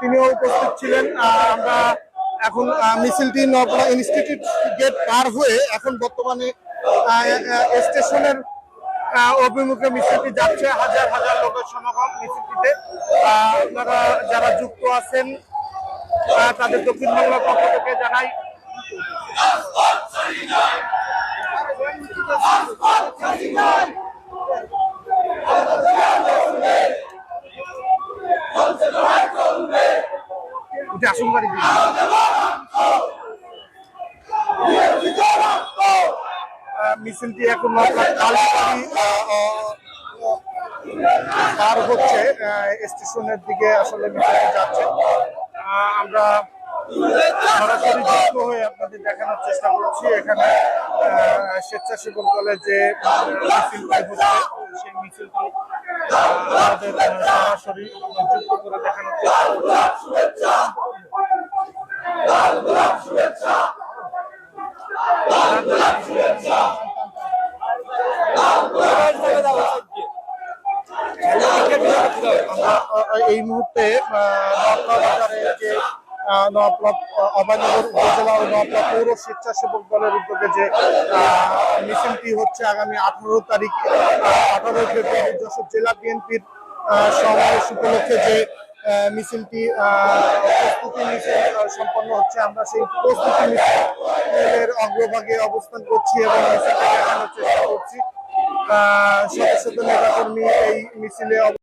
তিনিও উপস্থিত ছিলেন আমরা এখন মিছিলটি নবলা ইনস্টিটিউট গেট পার হয়ে এখন বর্তমানে স্টেশনের অভিমুখে মিছিলটি যাচ্ছে। হাজার হাজার লোকের সমাগম মিছিলটিতে। আপনারা যারা যুক্ত আছেন তাদের দক্ষিণ বাংলার পক্ষ থেকে জানাই। বাড়ি দিন। আহ, মিছিলটি এখন পার হচ্ছে স্টেশনের দিকে আসলে মিছিলটি যাচ্ছে আমরা সরাসরি যুক্ত হয়ে আপনাদের দেখানোর চেষ্টা করছি এখানে স্বেচ্ছাসেবক দলে যে মিছিলটি হচ্ছে সেই মিছিলটি আমাদের সরাসরি যুক্ত করে দেখানোর এই মুহূর্তে যে পৌর স্বেচ্ছাসেবক দলের উদ্যোগে যে হচ্ছে আগামী আঠারো তারিখ আঠারো জেলা বিএনপির সমাবেশ উপলক্ষে যে প্রস্তুতি সম্পন্ন হচ্ছে, আমরা সেই প্রস্তুতি মিছিলের অগ্রভাগে অবস্থান করছি এবং মিছিলটি দেখানোর চেষ্টা করছি। শত শত এই মিছিলে